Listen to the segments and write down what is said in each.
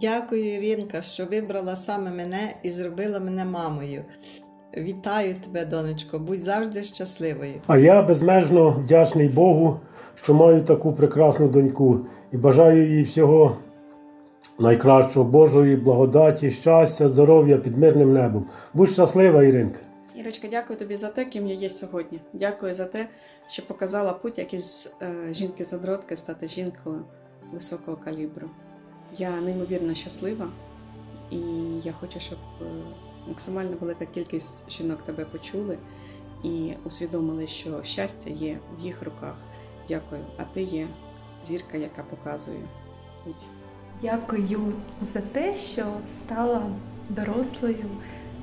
Дякую, Іринка, що вибрала саме мене і зробила мене мамою. Вітаю тебе, донечко, будь завжди щасливою. А я безмежно вдячний Богу, що маю таку прекрасну доньку і бажаю їй всього найкращого Божої благодаті, щастя, здоров'я під мирним небом. Будь щаслива, Іринка. Ірочка, дякую тобі за те, ким я є сьогодні. Дякую за те, що показала путь, як із е, жінки-задротки стати жінкою високого калібру. Я неймовірно щаслива, і я хочу, щоб е, максимально велика кількість жінок тебе почули і усвідомили, що щастя є в їх руках. Дякую, а ти є зірка, яка показує путь. Дякую за те, що стала дорослою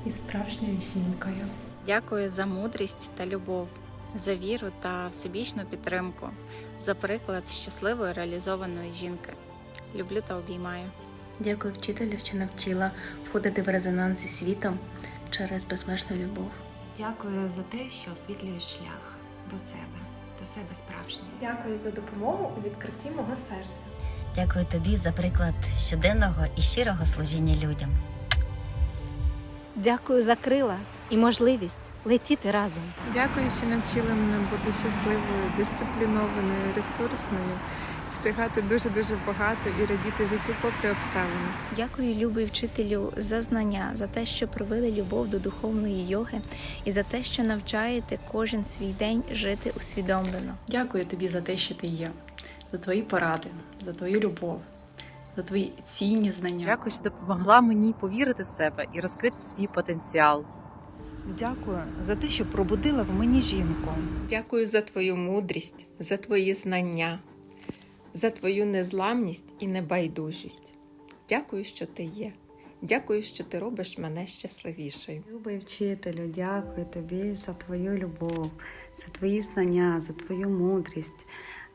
і справжньою жінкою. Дякую за мудрість та любов, за віру та всебічну підтримку, за приклад щасливої реалізованої жінки. Люблю та обіймаю. Дякую вчителю, що навчила входити в резонанс зі світом через безмежну любов. Дякую за те, що освітлюєш шлях до себе, до себе справжньої. Дякую за допомогу у відкритті мого серця. Дякую тобі за приклад щоденного і щирого служіння людям. Дякую за крила і можливість летіти разом. Дякую, що навчили мене бути щасливою, дисциплінованою, ресурсною, встигати дуже дуже багато і радіти життю попри обставини. Дякую, любий вчителю, за знання, за те, що провели любов до духовної йоги, і за те, що навчаєте кожен свій день жити усвідомлено. Дякую тобі за те, що ти є, за твої поради, за твою любов, за твої цінні знання. Дякую, що допомогла мені повірити в себе і розкрити свій потенціал. Дякую за те, що пробудила в мені жінку. Дякую за твою мудрість, за твої знання, за твою незламність і небайдужість. Дякую, що ти є. Дякую, що ти робиш мене щасливішою. Любий вчителю, дякую тобі за твою любов, за твої знання, за твою мудрість,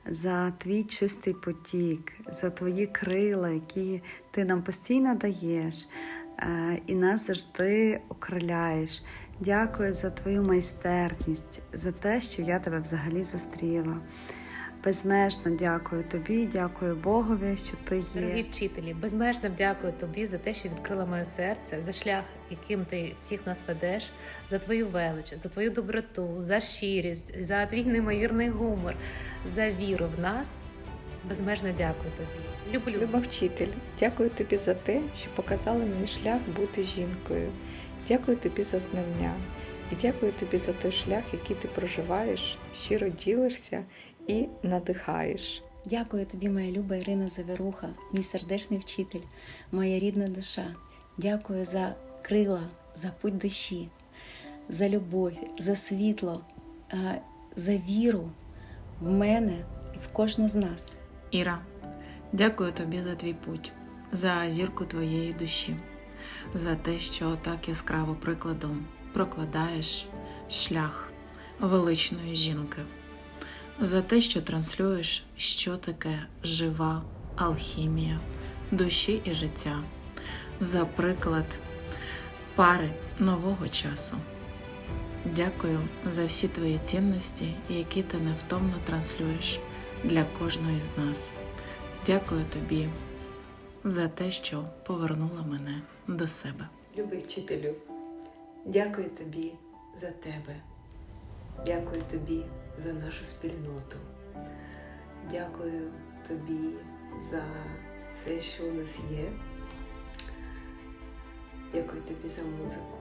за твій чистий потік, за твої крила, які ти нам постійно даєш е, і нас завжди окриляєш. Дякую за твою майстерність, за те, що я тебе взагалі зустріла. Безмежно дякую тобі, дякую Богові, що ти є. Дорогі вчителі, безмежно дякую тобі за те, що відкрила моє серце, за шлях, яким ти всіх нас ведеш, за твою велич, за твою доброту, за щирість, за твій неймовірний гумор, за віру в нас. Безмежно дякую тобі. Люблю. Люба вчитель, дякую тобі за те, що показала мені шлях бути жінкою. Дякую тобі за знання і дякую тобі за той шлях, який ти проживаєш, щиро ділишся і надихаєш. Дякую тобі, моя люба Ірина Завіруха, мій сердечний вчитель, моя рідна душа. Дякую за крила, за путь душі, за любов, за світло, е, за віру в мене і в кожну з нас. Іра, дякую тобі за твій путь, за зірку твоєї душі, за те, що так яскраво прикладом прокладаєш шлях величної жінки, за те, що транслюєш, що таке жива алхімія душі і життя, за приклад пари нового часу. Дякую за всі твої цінності, які ти невтомно транслюєш для кожної з нас. Дякую тобі за те, що повернула мене до себе. Любий вчителю, дякую тобі за тебе. Дякую тобі за нашу спільноту. Дякую тобі за все, що у нас є. Дякую тобі за музику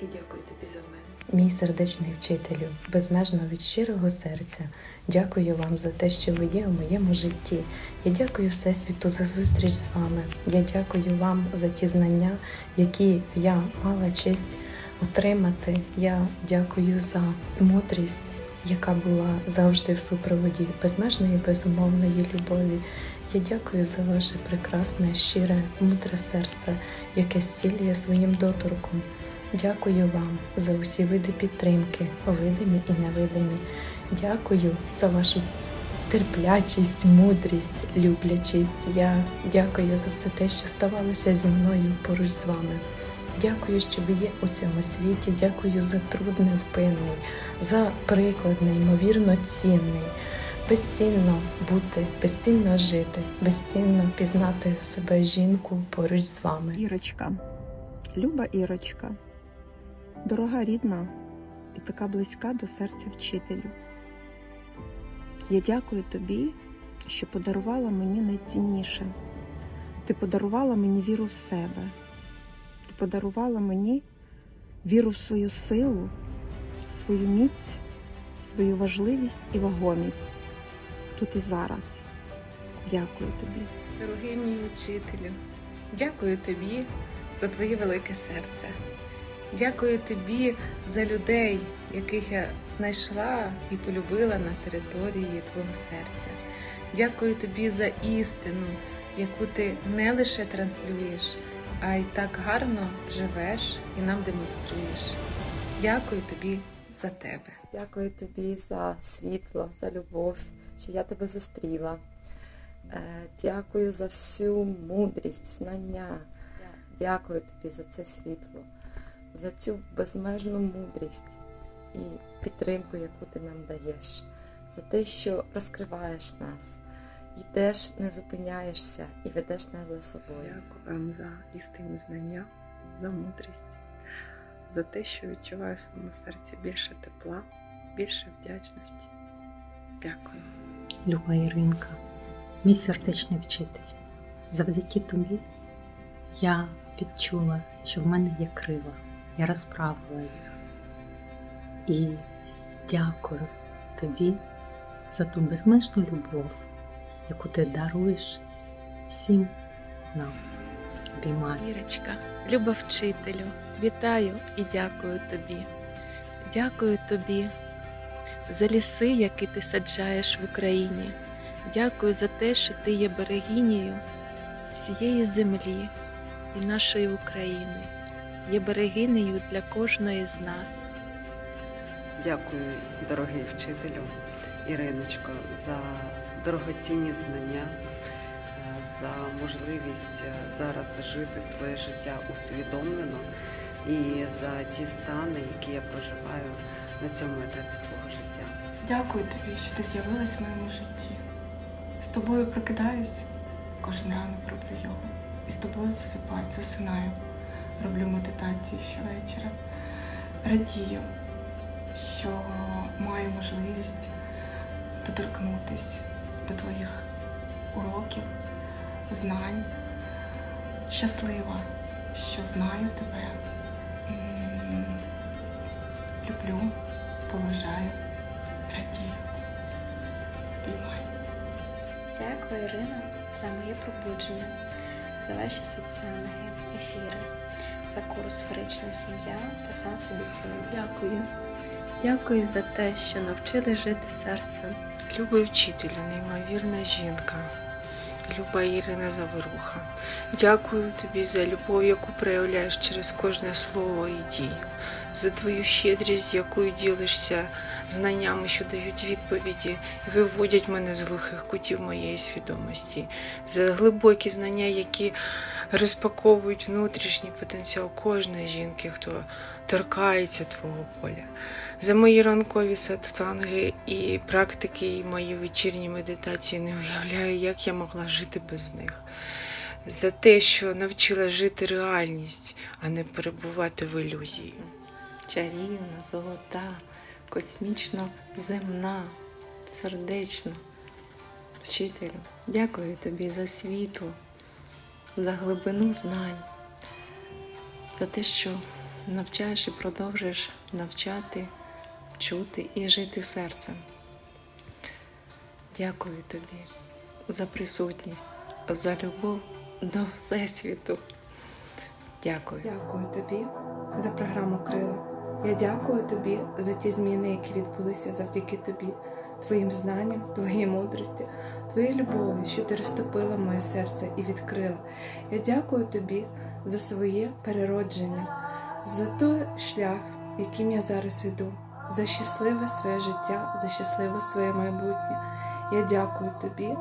і дякую тобі за мене. Мій сердечний вчителю, безмежно від щирого серця, дякую вам за те, що ви є у моєму житті. Я дякую Всесвіту за зустріч з вами. Я дякую вам за ті знання, які я мала честь отримати. Я дякую за мудрість, яка була завжди в супроводі безмежної безумовної любові. Я дякую за ваше прекрасне, щире, мудре серце, яке зцілює своїм доторком. Дякую вам за усі види підтримки, видимі і невидимі. Дякую за вашу терплячість, мудрість, люблячість. Я дякую за все те, що ставалося зі мною поруч з вами. Дякую, що ви є у цьому світі. Дякую за труд невпинний, за приклад неймовірно цінний. безцінно бути, безцінно жити, безцінно пізнати себе жінку поруч з вами. Ірочка, люба Ірочка, дорога рідна і така близька до серця вчителю. Я дякую тобі, що подарувала мені найцінніше. Ти подарувала мені віру в себе. Подарувала мені віру в свою силу, свою міць, свою важливість і вагомість тут і зараз. Дякую тобі. Дорогий мій учителю, дякую тобі за твоє велике серце. Дякую тобі за людей, яких я знайшла і полюбила на території твого серця. Дякую тобі за істину, яку ти не лише транслюєш, а й так гарно живеш і нам демонструєш. Дякую тобі за тебе. Дякую тобі за світло, за любов, що я тебе зустріла. Е, Дякую за всю мудрість, знання. Дякую тобі за це світло, за цю безмежну мудрість і підтримку, яку ти нам даєш, за те, що розкриваєш нас, йдеш, не зупиняєшся і ведеш нас за собою. Дякую вам за істинні знання, за мудрість, за те, що відчуваю в своєму серці більше тепла, більше вдячності. Дякую. Люба Іринка, мій сердечний вчитель. Завдяки тобі я відчула, що в мене є крила. Я розправила їх. І дякую тобі за ту безмежну любов, яку ти даруєш всім нам. Обіймаю. Вірочка, люба вчителю, вітаю і дякую тобі. Дякую тобі за ліси, які ти саджаєш в Україні. Дякую за те, що ти є берегинею всієї землі і нашої України, є берегинею для кожної з нас. Дякую, дорогий вчителю Іриночко, за дорогоцінні знання, е, за можливість е, зараз жити своє життя усвідомлено і за ті стани, які я проживаю на цьому етапі свого життя. Дякую тобі, що ти з'явилась в моєму житті. З тобою прокидаюсь, кожен ранок роблю йогу. І з тобою засипаю, засинаю. Роблю медитації щовечора. Радію, що маю можливість доторкнутись до твоїх уроків, знань. Щаслива, що знаю тебе. Люблю, поважаю, радію. Обіймаю. Дякую, Ірина, за моє пробудження, за ваші соціальні ефіри, за курс «Сферична сім'я та сам собі цілий. Дякую. Дякую за те, що навчили жити серцем. Любий вчителю, неймовірна жінка, люба Ірина Заворуха. Дякую тобі за любов, яку проявляєш через кожне слово і дію, за твою щедрість, якою ділишся знаннями, що дають відповіді і виводять мене з глухих кутів моєї свідомості, за глибокі знання, які розпаковують внутрішній потенціал кожної жінки, хто торкається твого поля. За мої ранкові сатанги і практики, і мої вечірні медитації не уявляю, як я могла жити без них. За те, що навчила жити реальність, а не перебувати в ілюзії. Чарівна, золота, космічно земна, сердечна. Вчителю, дякую тобі за світло, за глибину знань, за те, що навчаєш і продовжуєш навчати, чути і жити серцем. Дякую тобі за присутність, за любов до Всесвіту. Дякую. Дякую тобі за програму Крила. Я дякую тобі за ті зміни, які відбулися завдяки тобі, твоїм знанням, твоїй мудрості, твоїй любові, що ти розтопила моє серце і відкрила. Я дякую тобі за своє переродження, за той шлях, яким я зараз йду, за щасливе своє життя, за щасливе своє майбутнє. Я дякую тобі,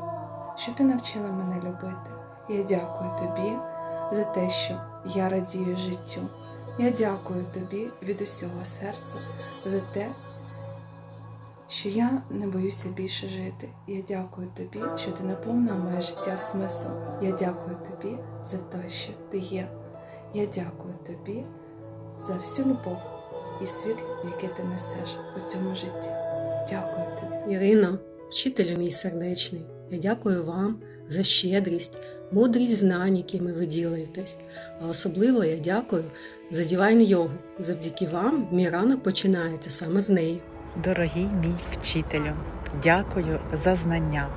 що ти навчила мене любити. Я дякую тобі за те, що я радію життю. Я дякую тобі від усього серця за те, що я не боюся більше жити. Я дякую тобі, що ти наповнила моє життя смислом. Я дякую тобі за те, що ти є. Я дякую тобі за всю любов і світло, яке ти несеш у цьому житті. Дякую тобі. Ірино, вчителю мій сердечний, я дякую вам за щедрість, мудрість знань, якими ви ділитесь. А особливо я дякую за дівайн йогу. Завдяки вам мій ранок починається саме з неї. Дорогий мій вчителю, дякую за знання,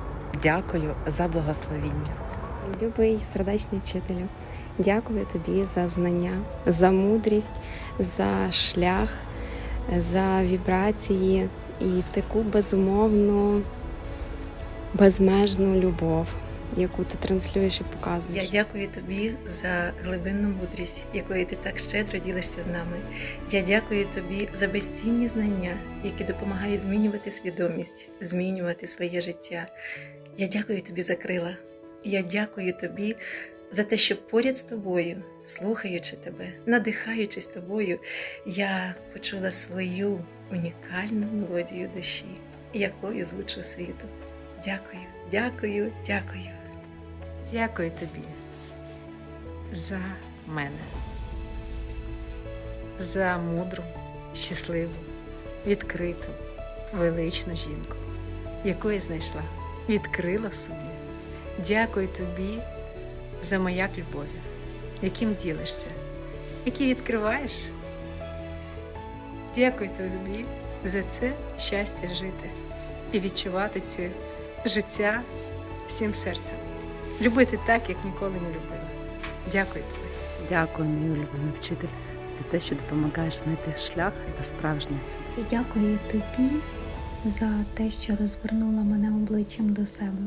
дякую за благословіння. Любий сердечний вчителю, дякую тобі за знання, за мудрість, за шлях, за вібрації і таку безумовну, безмежну любов, яку ти транслюєш і показуєш. Я дякую тобі за глибинну мудрість, якою ти так щедро ділишся з нами. Я дякую тобі за безцінні знання, які допомагають змінювати свідомість, змінювати своє життя. Я дякую тобі за крила. Я дякую тобі за те, що поряд з тобою, слухаючи тебе, надихаючись тобою, я почула свою унікальну мелодію душі, якою звучу світу. Дякую, дякую, дякую. Дякую тобі за мене, за мудру, щасливу, відкриту, величну жінку, яку я знайшла, відкрила в собі. Дякую тобі за маяк любові, яким ділишся, який відкриваєш. Дякую тобі за це щастя жити і відчувати це життя всім серцем. Любити так, як ніколи не любила. Дякую тобі. Дякую, мій улюблений вчитель, за те, що допомагаєш знайти шлях до справжнього себе. Дякую тобі за те, що розвернула мене обличчям до себе.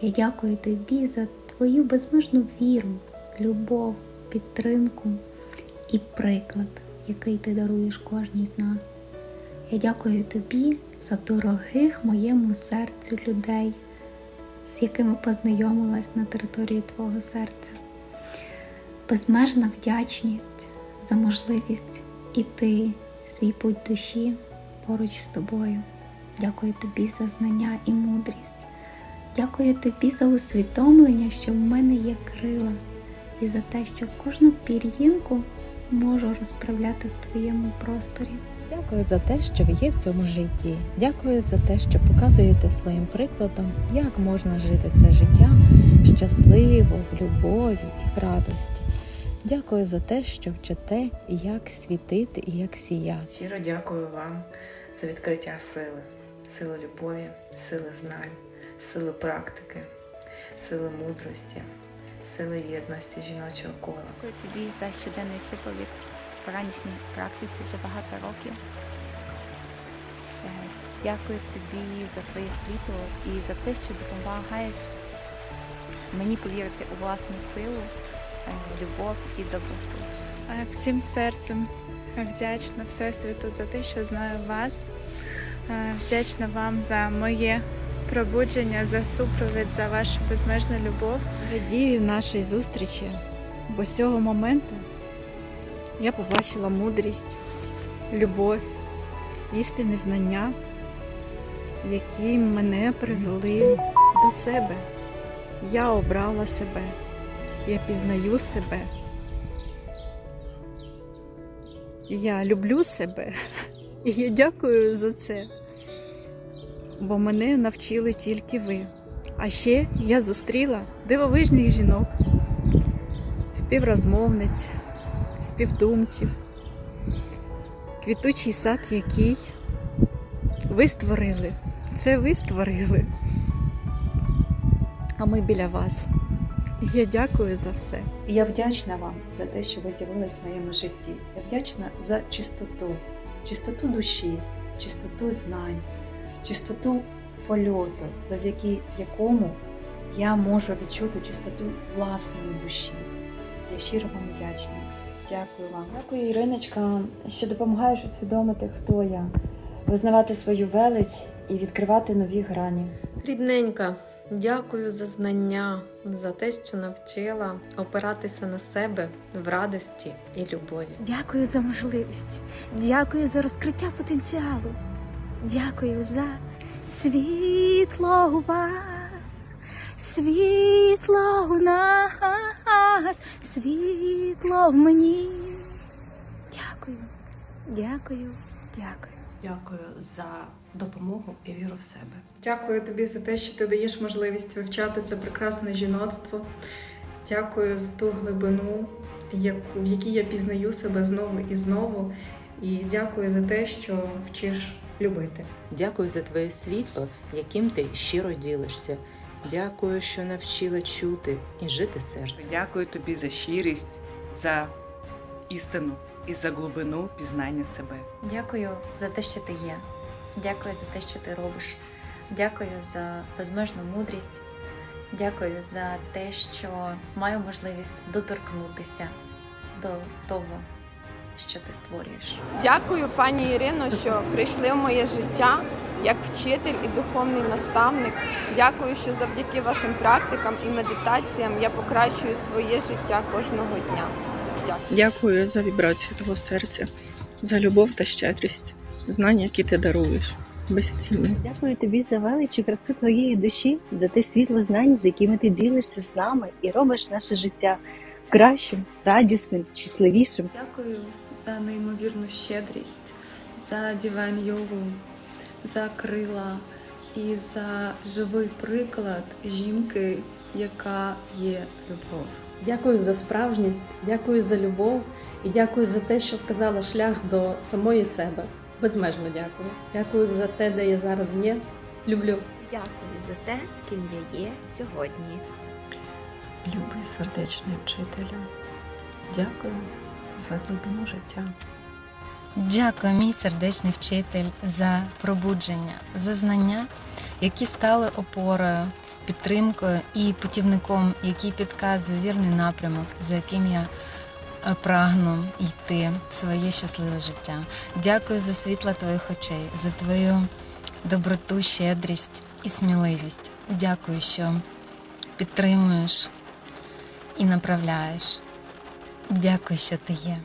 Я дякую тобі за твою безмежну віру, любов, підтримку і приклад, який ти даруєш кожній з нас. Я дякую тобі за дорогих моєму серцю людей, з якими познайомилась на території твого серця. Безмежна вдячність за можливість іти свій путь душі поруч з тобою. Дякую тобі за знання і мудрість. Дякую тобі за усвідомлення, що в мене є крила, і за те, що кожну пір'їнку можу розправляти в твоєму просторі. Дякую за те, що ви є в цьому житті. Дякую за те, що показуєте своїм прикладом, як можна жити це життя щасливо, в любові і в радості. Дякую за те, що вчите, як світити і як сіяти. Щиро дякую вам за відкриття сили, сили любові, сили знань, сили практики, сили мудрості, сили єдності жіночого кола. Дякую тобі за щоденний супровід в поранішній практиці вже багато років. Е, Дякую тобі за твоє світло і за те, що допомагаєш мені повірити у власну силу, е, любов і доброту. Всім серцем вдячна Всесвіту за те, що знаю вас. Е, Вдячна вам за моє пробудження, за супровід, за вашу безмежну любов. Радію нашій зустрічі, бо з цього моменту я побачила мудрість, любов, істинне знання, які мене привели до себе. Я обрала себе, я пізнаю себе. Я люблю себе і я дякую за це, бо мене навчили тільки ви. А ще я зустріла дивовижних жінок, співрозмовниць, співдумців, квітучий сад, який ви створили. Це ви створили. А ми біля вас. Я дякую за все. Я вдячна вам за те, що ви з'явились в моєму житті. Я вдячна за чистоту, чистоту душі, чистоту знань, чистоту польоту, завдяки якому я можу відчути чистоту власної душі. Я щиро вам вдячна. Дякую вам. Дякую, Іриночка, що допомагаєш усвідомити, хто я, визнавати свою велич і відкривати нові грані. Рідненька, дякую за знання, за те, що навчила опиратися на себе в радості і любові. Дякую за можливість, дякую за розкриття потенціалу. Дякую за світло у вас, світло у нас, світло в мені. Дякую, дякую, дякую. Дякую за допомогу і віру в себе. Дякую тобі за те, що ти даєш можливість вивчати це прекрасне жіноцтво. Дякую за ту глибину, в якій я пізнаю себе знову і знову. І дякую за те, що вчиш любити. Дякую за твоє світло, яким ти щиро ділишся. Дякую, що навчила чути і жити серцем. Дякую тобі за щирість, за істину і за глибину пізнання себе. Дякую за те, що ти є. Дякую за те, що ти робиш. Дякую за безмежну мудрість. Дякую за те, що маю можливість доторкнутися до того, що ти створюєш. Дякую, пані Ірино, що прийшли в моє життя як вчитель і духовний наставник. Дякую, що завдяки вашим практикам і медитаціям я покращую своє життя кожного дня. Дякую. Дякую за вібрацію твого серця, за любов та щедрість, знання, які ти даруєш. Безцінно. Дякую тобі за велич і красу твоєї душі, за те світло знань, з якими ти ділишся з нами і робиш наше життя кращим, радісним, щасливішим. Дякую за неймовірну щедрість, за дівайн йогу, за крила і за живий приклад жінки, яка є любов. Дякую за справжність, дякую за любов і дякую за те, що вказала шлях до самої себе. Безмежно дякую. Дякую за те, де я зараз є. Люблю. Дякую за те, ким я є сьогодні. Любий сердечний вчителю, дякую за глибину життя. Дякую, мій сердечний вчитель, за пробудження, за знання, які стали опорою, підтримкою і путівником, який підказує вірний напрямок, за яким я е, прагну йти в своє щасливе життя. Дякую за світло твоїх очей, за твою доброту, щедрість і сміливість. Дякую, що підтримуєш і направляєш. Дякую, що ти є.